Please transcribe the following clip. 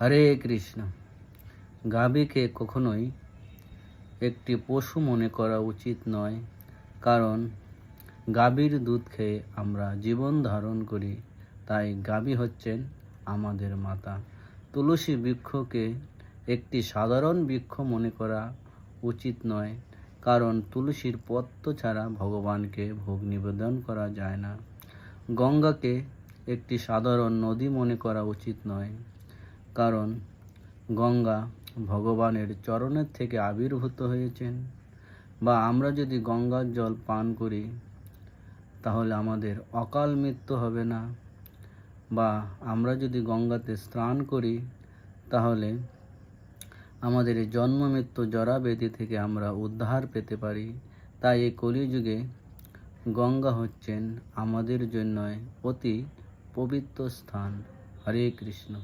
হরে কৃষ্ণ। গাভীকে কখনোই একটি পশু মনে করা উচিত নয়, কারণ গাভীর দুধ খেয়ে আমরা জীবন ধারণ করি, তাই গাভী হচ্ছেন আমাদের মাতা। তুলসী বৃক্ষকে একটি সাধারণ বৃক্ষ মনে করা উচিত নয়, কারণ তুলসীর পত্র ছাড়া ভগবানকে ভোগ নিবেদন করা যায় না। গঙ্গাকে একটি সাধারণ নদী মনে করা উচিত নয় কারণ গঙ্গা ভগবানের চরণের থেকে আবির্ভূত হয়েছেন। বা আমরা যদি গঙ্গার জল পান করি, তাহলে আমাদের অকাল মৃত্যু হবে না। বা আমরা যদি গঙ্গাতে স্নান করি, তাহলে আমাদের জন্ম মৃত্যু জরা ব্যাধি থেকে আমরা উদ্ধার পেতে পারি। তাই এই কলিযুগে গঙ্গা হচ্ছেন আমাদের জন্য অতি পবিত্র স্থান। হরে কৃষ্ণ।